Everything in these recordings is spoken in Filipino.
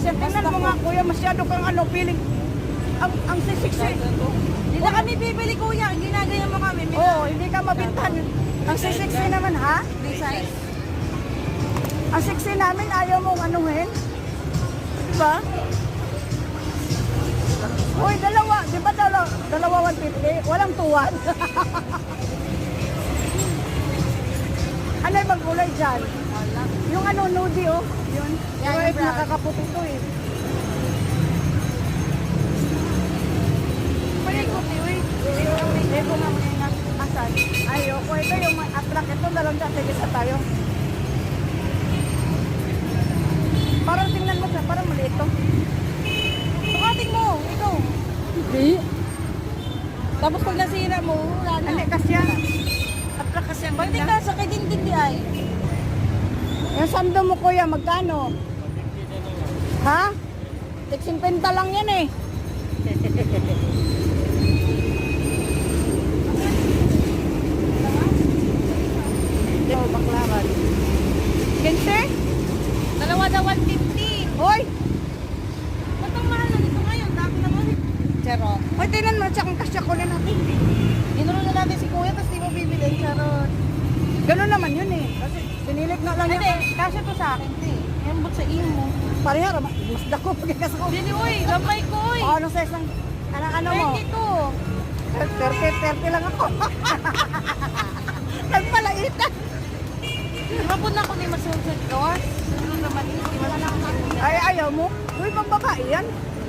siya. Tingnan mo nga, kuya, masyado kang ano, feeling. Ang, ang sisiksi. Hindi na kami bibili kuya, ginagayan mo kami. Oo, oh, hindi ka mabintan. Ang sisiksi naman, ha? free size. Ang siksi namin, ayaw mong anuhin. Diba? Uy, dalawa. Di ba dalawa, dalawa 150? Walang tuwan. yung magkulay dyan? Yung ano, nudi, oh. Yun. Yan, Yung yung brown. nakakaputi to, eh. Pwede ko, uy. Eh, kung nga muna asan. Ayoko, ito yung attract. Ito na lang dyan. Sige sa tayo. Parang tingnan mo siya, parang maliit to. Sukatin mo, ikaw. Hindi. Tapos pag nasira mo, wala na. Hindi kasi yan. Attract kasi ang Pag di ka sa kagindin di ay. Yung sando mo kuya, magkano? Ha? Tiksing penta lang yan eh. Oh, baklaran. Kinse? Dalawa daw 150. Hoy! Ba't ang mahal na nito ngayon? Dami naman eh. Charot. Hoy, tingnan mo, tsaka ang kasya ko na natin. Inuro na natin si kuya, tapos di mo bibili. Charot. Ganun naman yun eh. Kasi na lang Hindi, kasya to sa akin, te. Yan ba't sa iyo mo? Parehara, ma- mas dako pagkakas ko. Bili, uy. Gamay ko, uy. O, ano sa isang, ano, ano mo? 32. 30, 30 lang ako. Nagpalaitan. Hapon na ako ni masunod sa doors. Ano naman, hindi wala na ako. Ay, ayaw mo? Uy, pang babae yan.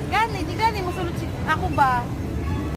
Gani, di gani, masulot si... Ako ba?